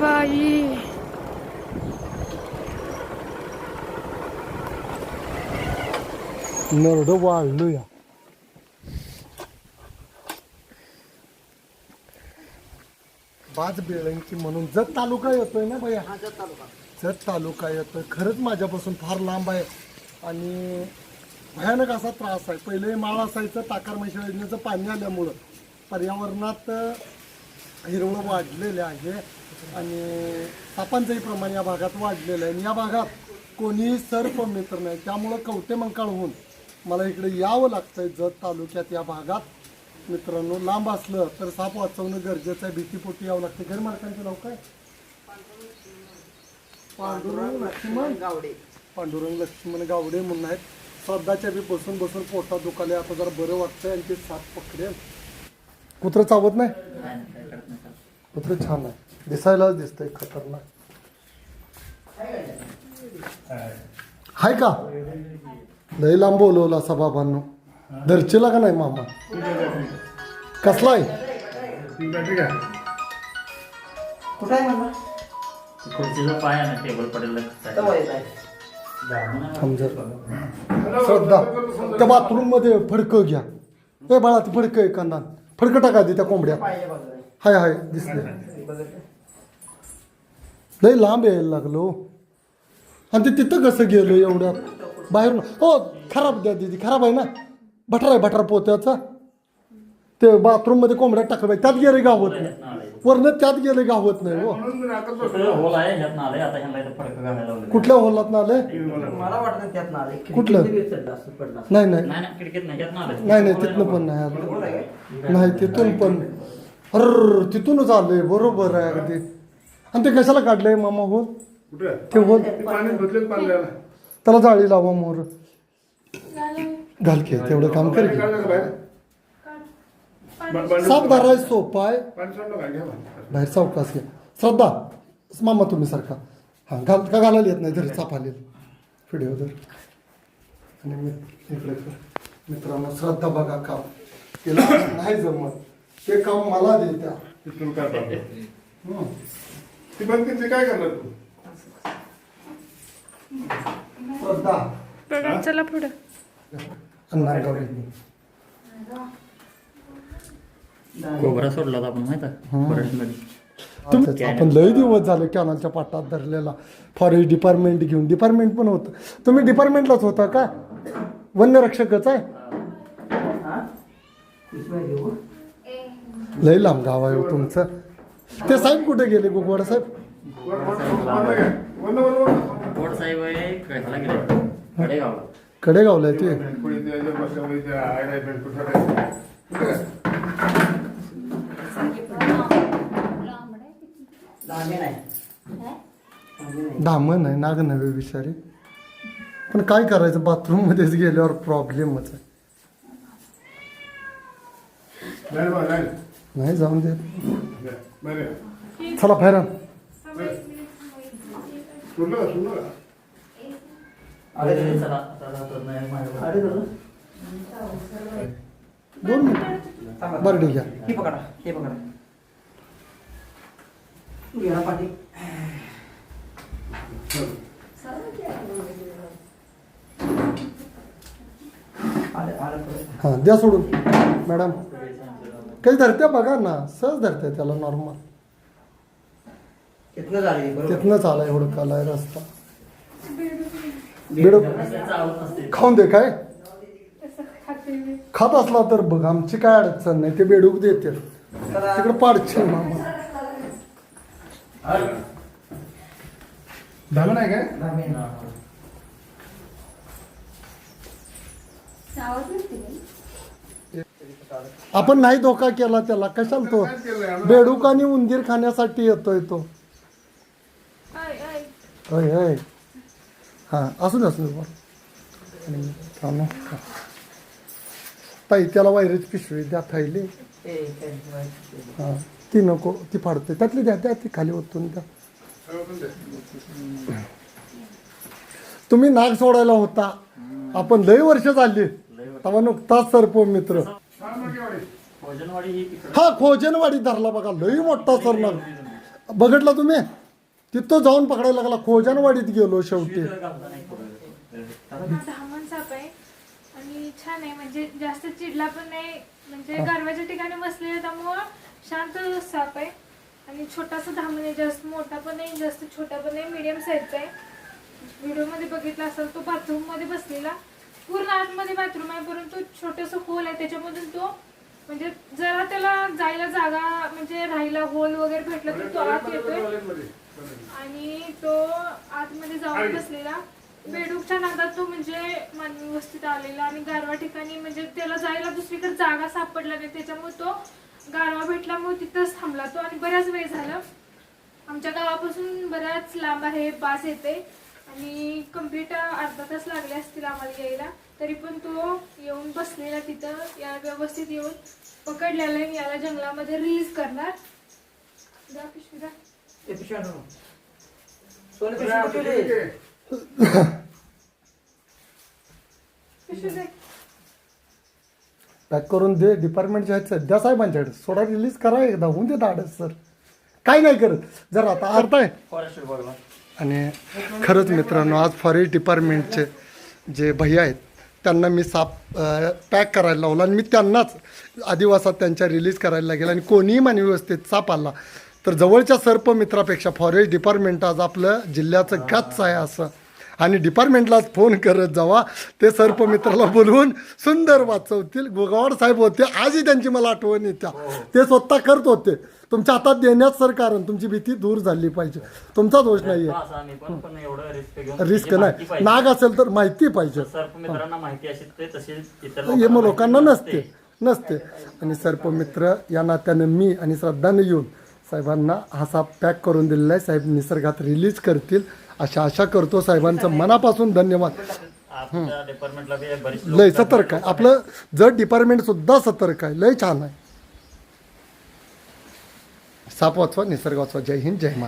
बाई. नरडं वाढलं या बाज बेळंकी म्हणून जत तालुका येतोय ना भैया जत तालुका. येतोय. खरंच माझ्यापासून फार लांब आहे. आणि भयानक असा त्रास आहे. पहिले माळ असायचं टाकार म्हैशी योजनेचं पाणी आल्यामुळं. पर्यावरणात हिरवळ वाढलेले आहे. आणि सापांचंही प्रमाण या भागात वाढलेलं आहे. आणि या भागात कोणीही सर्प मित्र नाही. त्यामुळं कवटे मंकाळहून मला इकडे यावं लागतंय जत तालुक्यात या भागात. मित्रांनो लांब असलं तर साप वाचवणं गरजेचं आहे. भीतीपोटी यावं लागतं. घर मालकांचं नाव काय? पांडुरंग लक्ष्मण. गावडे. पांडुरंग लक्ष्मण गावडे म्हणून आहेत. श्रद्धाच्या बी बसून बसून पोटात दुखाले आता जरा बरं वाटतंय आणि ते साप पकडेल. कुत्रं चावत नाही? कुत्र छान आहे. दिसायलाच दिसतंय खतरनाक. हाय का? लय लांब बोलवलं असा बाबांनो दर्चेला का नाही मामा? कसला आहे? पाय टेबल पडेल जरा. श्रद्धा त्या बाथरूममध्ये फडकं घ्या. ए बाळा ती फडकं आहे कांदा फडकं टाका दे त्या कोंबड्या. पाहिजे हाय हाय दिसले लय लांब यायला लागलो. आणि ते तिथं कसं गेलो एवढ्यात बाहेरून हो खराब द्या दिदी खराब आहे ना? भटार आहे भटार पोत्याचा. ते बाथरूममध्ये कोंबड्या टाकलं त्यात गेले गावत नाही वरनं त्यात गेले गावत नाही हो. होल आहे ह्यात नाले आता ह्यांना इथं फडकं घालायला लावलंय. कुठल्या होलात ना आले मला वाटतं त्यात ना आले कुठलं? चढला असं पडला नाही नाही. नाही नाही खिडकीत नाही ह्यात नाले नाही नाही तिथनं पण नाही आलं आहे? नाही तिथून पण. अर तिथूनच आलंय. बरोबर आहे अगदी. आणि ते कशाला काढलंय मामा हो कुठे? ते हो पाणी द्यायला त्याला जाळी लावा मोर. घाल की तेवढं काम कर की. काढलं का बाहेर? ब- ब- साप आहे. पाणी. बाहेर सावकाश घ्या श्रद्धा मामा तुम्ही सारखा. हां घाल का घालायला येत नाही? तरी साप आले व्हिडिओ धर आणि मी इकडे मित्रांनो श्रद्धा बघा काम. तिला नाही जमत. ते काम मला देत्या. तिथून काय. हं. ती बंदकीची काय करणार तू? श्रद्धा. चला पुढं. गौरी कोबरा सोडला होता आपण माहीत आहे? फॉरेस्टमध्ये. आपण लय दिवस झाले कॅनलच्या पाटात धरलेला. फॉरेस्ट डिपार्टमेंट घेऊन. डिपार्टमेंट पण होतं. तुम्ही डिपार्टमेंटलाच होता का? वन्यरक्षकच आहे? लय लांब गाव आहे हो तुमचं. ते साहेब कुठे गेले गोगवाड साहेब? कोट साहेब गेले. कडेगावला. कडेगावला आहे ते कोणी त्या याच्या बसल्यामध्ये त्या आयला इकडे कुठं काय? कुठं काय? लांबे नाही लांबे नाही. धामण आहे. नाग नव्हे बिचारी पण काय करायचं? बाथरूम मध्येच गेल्यावर प्रॉब्लेमच आहे. नाही बा, नाही. नाही जाऊन दे. चला दादा. दोन मिनिट. थांबा. बरं ठीक आहे. हे हे. हां द्या सोडून. मॅडम. काही धरत्या बघा ना सहज धरत्या त्याला नॉर्मल इथनं झालं? हे, एवढं कालाय रस्ता. बेडूक नसते, चावत नसते. खाऊन दे काय? खात असला तर बघ आमची काय अडचण नाही ते बेडूक देते तिकडे पाडचे मामा. नाही काय. आपण नाही धोका केला त्याला. कशाला तो? बेडूक आणि उंदीर खाण्यासाठी येतोय तो. होय होय हां असू दे असू दे थांब. ताई त्याला वायरीची पिशवी द्या नाही. हां. ती नको ती फाडते. त्यातली द्या त्या ती खाली ओतून द्या. तुम्ही नाग सोडायला होता. आपण लय वर्ष झाली. तेव्हा नुकताच सरप मित्र. हा खोजनवाडी धरला बघा. लय मोठा सर नाग बघितला तुम्ही? तिथं जाऊन पकडायला लागला. खोजनवाडीत गेलो शेवटी. छान आहे. म्हणजे जास्त चिडला पण नाही. म्हणजे गर्वाच्या ठिकाणी बसलेला त्यामुळं शांत साप आहे. आणि छोटासा धामण आहे जास्त मोठा पण नाही जास्त छोटा पण नाही मीडियम साईजचा आहे. व्हिडिओमध्ये बघितला असेल तो बाथरूममध्ये बसलेला. पूर्ण आतमध्ये बाथरूम आहे परंतु छोटस होल आहे. त्याच्यामधून तो म्हणजे जरा त्याला जायला जागा म्हणजे राहायला होल वगैरे भेटला तर तो आत येतोय. आणि तो आतमध्ये जाऊन बसलेला. बेडूकच्या नादात तो म्हणजे मानवी वस्तीत आलेला. आणि गारवा ठिकाणी म्हणजे त्याला जायला दुसरीकडे जागा सापडला नाही. त्याच्यामुळे तो गारवा भेटल्यामुळे तिथंच थांबला तो आणि बराच वेळ झाला आमच्या गावापासून बराच लांब आहे बास येते आणि कंप्लीट अर्धा तास लागले असतील आम्हाला यायला तरी पण तो येऊन बसलेला तिथं या व्यवस्थित येऊन पकडलेला आहे. याला जंगलामध्ये रिलीज करणार जा पिशवी जा. ते पिशवी दे. पॅक करून दे डिपार्टमेंटचे आहेत सध्या साहेबांच्याकडे. सोडा रिलीज करा एकदा. होऊन दे धाडस सर काय नाही करत. जर आता अर्थ आहे. आणि खरंच मित्रांनो आज फॉरेस्ट डिपार्टमेंटचे जे भैया आहेत त्यांना मी साप पॅक करायला लावला आणि मी त्यांनाच आदिवासात त्यांच्या रिलीज करायला लागेल आणि कोणीही मानवी व्यवस्थेत साप आला. तर जवळच्या सर्प मित्रापेक्षा फॉरेस्ट डिपार्टमेंट आज आपलं जिल्ह्याचं गच्च आहे असं. आणि डिपार्टमेंटलाच फोन करत जावा. ते सर्प मित्राला बोलवून सुंदर वाचवतील. गोगावड साहेब होते आजही त्यांची मला आठवण येत्या ते स्वतः करत होते. तुमच्या हातात देण्यात सर कारण तुमची भीती दूर झाली पाहिजे. तुमचा दोष पण एवढं रिस्क घेऊन रिस्क जे माहिती नाही. नाग असेल तर माहिती पाहिजे. सर्प मित्रांना माहिती असेल ते तसे इतर हे मग लोकांना नसते. नसते. आणि सर्पमित्र या नात्याने मी आणि श्रद्धाने येऊन साहेबांना हा साप पॅक करून दिलेला आहे. साहेब निसर्गात रिलीज करतील. अशा आशा करतो साहेबांचं मनापासून धन्यवाद. आपल्या डिपार्टमेंटला बी बरीच लय सतर्क आहे. आपलं जर डिपार्टमेंट सुद्धा सतर्क आहे लय छान आहे. साप वाचवा निसर्ग वाचवा. जय हिंद जय महाराज